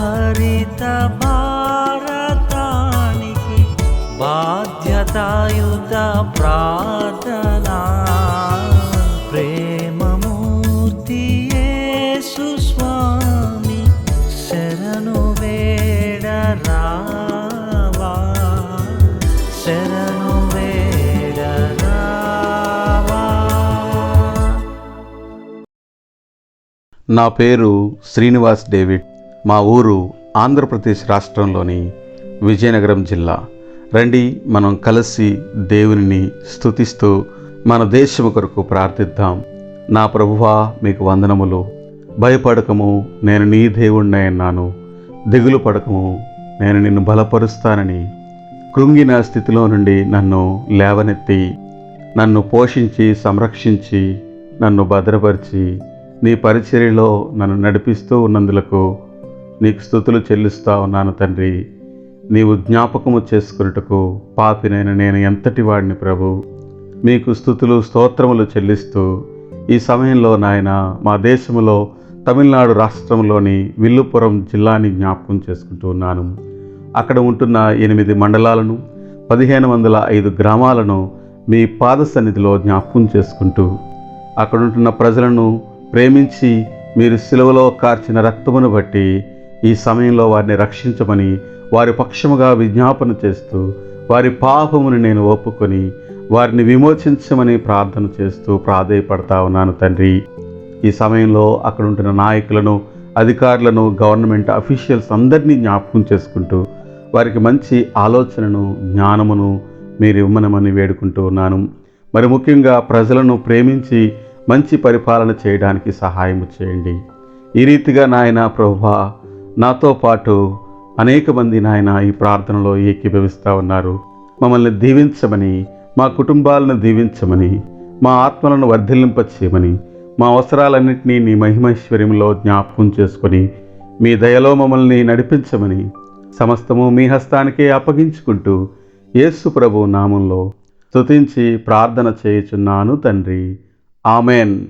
హరిత భారతానికి బాధ్యతాయుత ప్రార్థనా. ప్రేమమూర్తి స్వామి శరణు వేడరావా శరణు వేడరావా నా పేరు శ్రీనివాస్ డేవిడ్. మా ఊరు ఆంధ్రప్రదేశ్ రాష్ట్రంలోని విజయనగరం జిల్లా. రండి మనం కలిసి దేవునిని స్థుతిస్తూ మన దేశం కొరకు ప్రార్థిద్దాం. నా ప్రభువా మీకు వందనములు. భయపడకము నేను నీ దేవుణ్ణి అన్నాను. దిగులు పడకము నేను నిన్ను బలపరుస్తానని. కృంగిన స్థితిలో నుండి నన్ను లేవనెత్తి నన్ను పోషించి సంరక్షించి నన్ను భద్రపరిచి నీ పరిచర్యలో నన్ను నడిపిస్తూ ఉన్నందులకు నీకు స్థుతులు చెల్లిస్తా ఉన్నాను తండ్రి. నీవు జ్ఞాపకము చేసుకున్నటకు పాపినైన నేను ఎంతటి వాడిని ప్రభు? మీకు స్థుతులు స్తోత్రములు చెల్లిస్తూ ఈ సమయంలో నాయన మా దేశంలో తమిళనాడు రాష్ట్రంలోని విల్లుపురం జిల్లాని జ్ఞాపకం చేసుకుంటూ ఉన్నాను. అక్కడ ఉంటున్న ఎనిమిది మండలాలను పదిహేను వందల ఐదు గ్రామాలను మీ పాద సన్నిధిలో జ్ఞాపకం చేసుకుంటూ అక్కడ ఉంటున్న ప్రజలను ప్రేమించి మీరు సిలువలో కార్చిన రక్తమును బట్టి ఈ సమయంలో వారిని రక్షించమని వారి పక్షముగా విజ్ఞాపన చేస్తూ వారి పాపమును నేను ఒప్పుకొని వారిని విమోచించమని ప్రార్థన చేస్తూ ప్రాధేయపడతా ఉన్నాను తండ్రి. ఈ సమయంలో అక్కడ ఉంటున్న నాయకులను అధికారులను గవర్నమెంట్ అఫీషియల్స్ అందరినీ జ్ఞాపకం చేసుకుంటూ వారికి మంచి ఆలోచనను జ్ఞానమును మీరు ఇవ్వమనమని వేడుకుంటూ ఉన్నాను. మరి ముఖ్యంగా ప్రజలను ప్రేమించి మంచి పరిపాలన చేయడానికి సహాయం చేయండి. ఈ రీతిగా నాయన ప్రభా నాతో పాటు అనేక మంది నాయన ఈ ప్రార్థనలో ఏకీభవిస్తూ ఉన్నారు. మమ్మల్ని దీవించమని మా కుటుంబాలను దీవించమని మా ఆత్మలను వర్ధిల్లింప చేయమని మా అవసరాలన్నింటినీ నీ మహిమైశ్వర్యంలో జ్ఞాపకం చేసుకొని మీ దయలో మమ్మల్ని నడిపించమని సమస్తము మీ హస్తానికే అప్పగించుకుంటూ యేసు ప్రభు నామంలో స్తుతించి ప్రార్థన చేయుచున్నాను తండ్రి. ఆమెన్.